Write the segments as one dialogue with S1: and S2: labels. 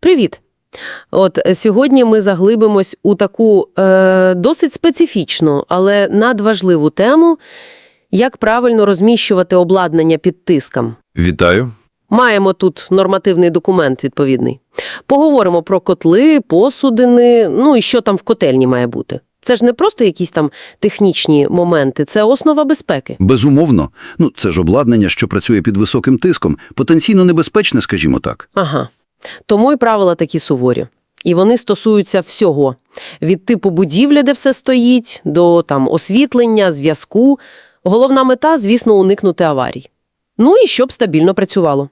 S1: Привіт! От е, сьогодні ми заглибимось у таку е, досить специфічну, але надважливу тему, як правильно розміщувати обладнання під тиском.
S2: Вітаю.
S1: Маємо тут нормативний документ відповідний. Поговоримо про котли, посудини, ну і що там в котельні має бути. Це ж не просто якісь там технічні моменти, це основа безпеки.
S3: Безумовно. Ну, це ж обладнання, що працює під високим тиском, потенційно небезпечне, скажімо так.
S1: Ага. Тому і правила такі суворі. І вони стосуються всього. Від типу будівлі, де все стоїть, до там освітлення, зв'язку. Головна мета, звісно, уникнути аварій. Ну і щоб стабільно працювало.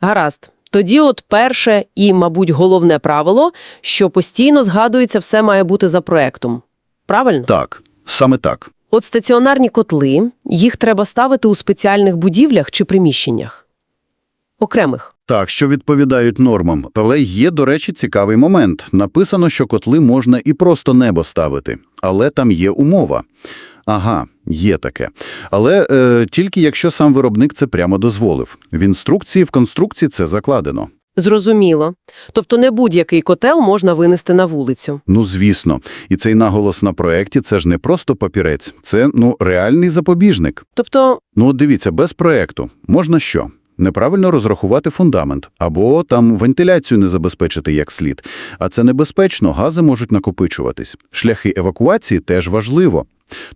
S1: Гаразд. Тоді от перше і, мабуть, головне правило, що постійно згадується, все має бути за проектом. Правильно?
S3: Так, саме так.
S1: От стаціонарні котли, їх треба ставити у спеціальних будівлях чи приміщеннях. Окремих.
S3: Так, що відповідають нормам. Але є, до речі, цікавий момент. Написано, що котли можна і просто небо ставити. Але там є умова. Ага, є таке. Але е, тільки якщо сам виробник це прямо дозволив. В інструкції, в конструкції це закладено.
S1: Зрозуміло. Тобто не будь-який котел можна винести на вулицю.
S3: Ну, звісно. І цей наголос на проєкті – це ж не просто папірець. Це, ну, реальний запобіжник.
S1: Тобто,
S3: Ну, дивіться, без проекту можна що? Неправильно розрахувати фундамент, або там вентиляцію не забезпечити як слід. А це небезпечно, гази можуть накопичуватись. Шляхи евакуації теж важливо.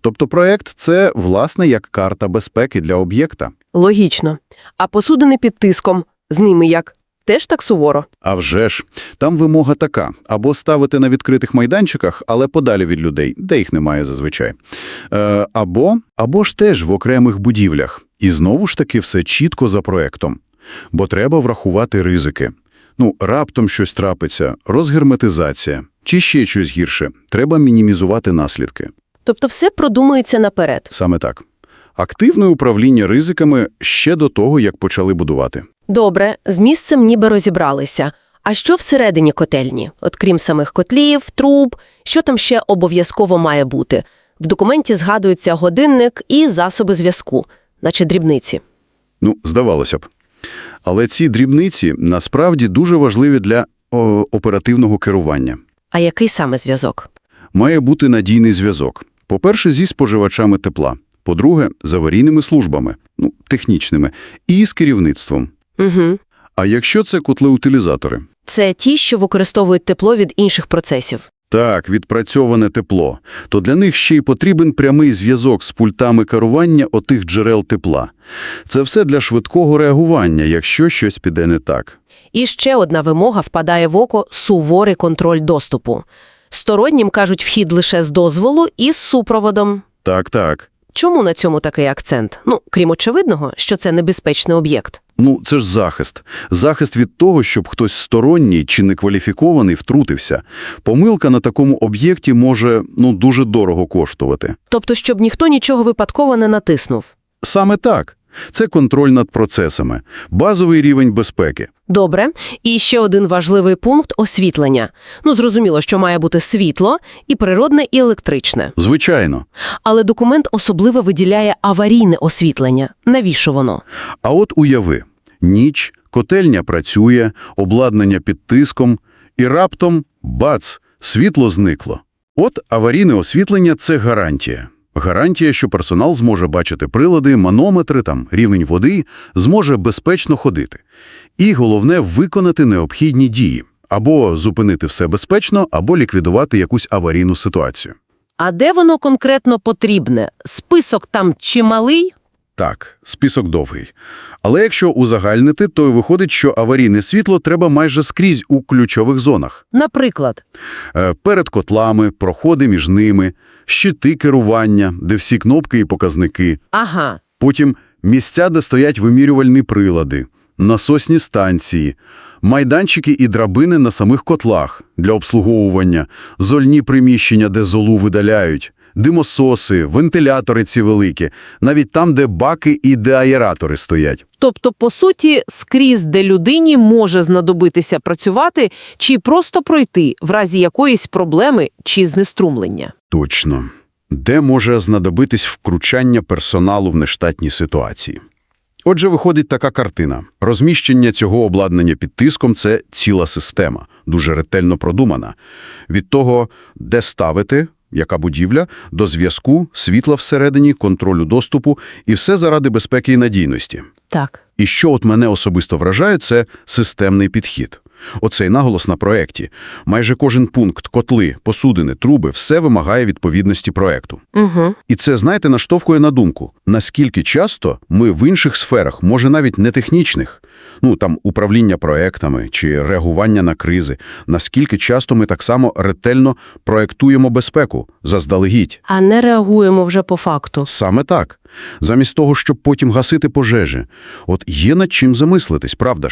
S3: Тобто проект – це, власне, як карта безпеки для об'єкта.
S1: логічно. А посудини під тиском, з ними як? Теж так суворо.
S3: А вже ж, там вимога така – або ставити на відкритих майданчиках, але подалі від людей, де їх немає зазвичай. Е, або, або ж теж в окремих будівлях. І знову ж таки все чітко за проектом. Бо треба врахувати ризики. Ну, раптом щось трапиться, розгерметизація. Чи ще щось гірше. Треба мінімізувати наслідки.
S1: Тобто все продумується наперед.
S3: Саме так. Активне управління ризиками ще до того, як почали будувати.
S1: Добре, з місцем ніби розібралися. А що всередині котельні? От крім самих котлів, труб, що там ще обов'язково має бути? В документі згадується годинник і засоби зв'язку, наче дрібниці.
S3: Ну, здавалося б. Але ці дрібниці насправді дуже важливі для о, оперативного керування.
S1: А який саме зв'язок?
S3: Має бути надійний зв'язок. По-перше, зі споживачами тепла. По-друге, з аварійними службами, ну, технічними, і з керівництвом.
S1: Угу.
S3: А якщо це котли-утилізатори?
S1: Це ті, що використовують тепло від інших процесів.
S3: Так, відпрацьоване тепло. То для них ще й потрібен прямий зв'язок з пультами керування отих джерел тепла. Це все для швидкого реагування, якщо щось піде не так.
S1: І ще одна вимога впадає в око – суворий контроль доступу. Стороннім кажуть вхід лише з дозволу і з супроводом.
S3: Так-так.
S1: Чому на цьому такий акцент? Ну, крім очевидного, що це небезпечний об'єкт.
S3: Ну, це ж захист. Захист від того, щоб хтось сторонній чи некваліфікований втрутився. Помилка на такому об'єкті може, ну, дуже дорого коштувати.
S1: Тобто, щоб ніхто нічого випадково не натиснув.
S3: Саме так. Це контроль над процесами, базовий рівень безпеки.
S1: Добре. І ще один важливий пункт – освітлення. Ну, зрозуміло, що має бути світло, і природне, і електричне.
S3: Звичайно.
S1: Але документ особливо виділяє аварійне освітлення. Навіщо воно?
S3: А от уяви. Ніч, котельня працює, обладнання під тиском, і раптом – бац! Світло зникло. От аварійне освітлення – це гарантія. Гарантія, що персонал зможе бачити прилади, манометри, там, рівень води, зможе безпечно ходити. І головне – виконати необхідні дії. Або зупинити все безпечно, або ліквідувати якусь аварійну ситуацію.
S1: А де воно конкретно потрібне? Список там чималий?
S3: Так, список довгий. Але якщо узагальнити, то виходить, що аварійне світло треба майже скрізь у ключових зонах.
S1: Наприклад,
S3: Е, Перед котлами, проходи між ними, щити керування, де всі кнопки і показники.
S1: ага,
S3: Потім місця, де стоять вимірювальні прилади, насосні станції, майданчики і драбини на самих котлах для обслуговування, зольні приміщення, де золу видаляють, димососи, вентилятори ці великі, навіть там, де баки і де аератори стоять.
S4: Тобто, по суті, скрізь, де людині може знадобитися працювати чи просто пройти в разі якоїсь проблеми чи знеструмлення.
S3: Точно. Де може знадобитись вкручання персоналу в нештатній ситуації? Отже, виходить така картина. Розміщення цього обладнання під тиском – це ціла система, дуже ретельно продумана. Від того, де ставити, яка будівля, до зв'язку, світла всередині, контролю доступу і все заради безпеки і надійності.
S4: Так.
S3: І що от мене особисто вражає, це системний підхід. Оцей наголос на проекті. Майже кожен пункт, котли, посудини, труби – все вимагає відповідності проекту.
S4: Угу.
S3: І це, знаєте, наштовхує на думку, наскільки часто ми в інших сферах, може навіть не технічних, ну там управління проектами чи реагування на кризи, наскільки часто ми так само ретельно проектуємо безпеку заздалегідь.
S1: А не реагуємо вже по факту.
S3: Саме так. Замість того, щоб потім гасити пожежі. От є над чим замислитись, правда ж?